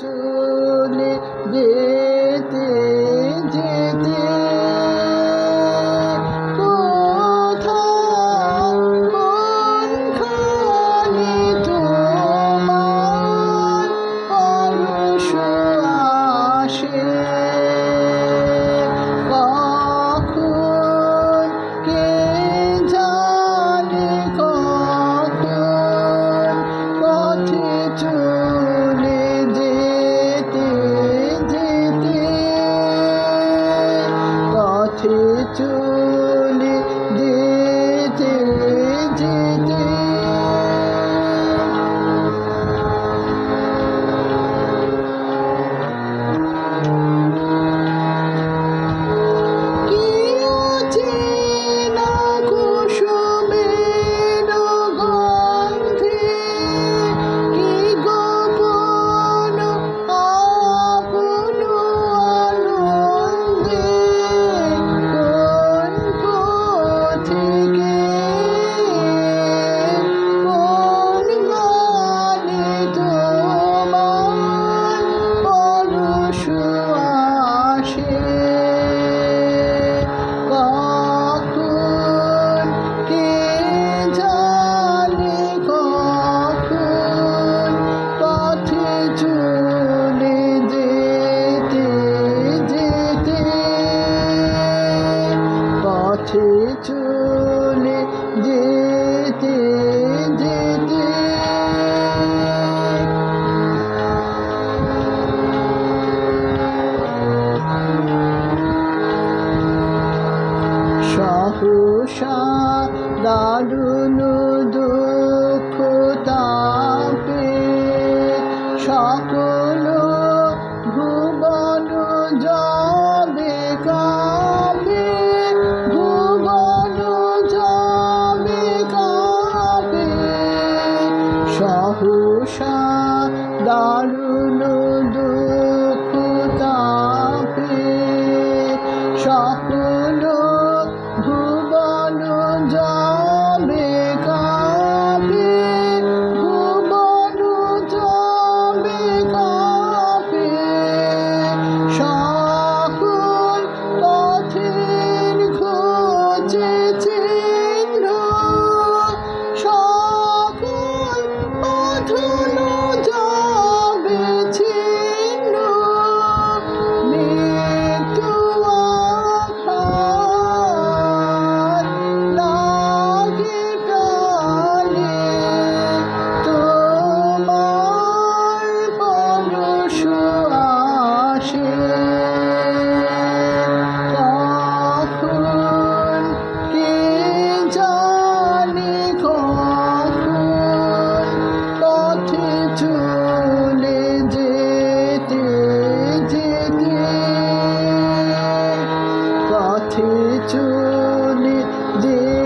চলে যে কোনো দুঃখ তাপে সকল ভুবন যাবে কাবে ভুবন যাবে কাবে সহসা দারু Oh. পথে চলে যে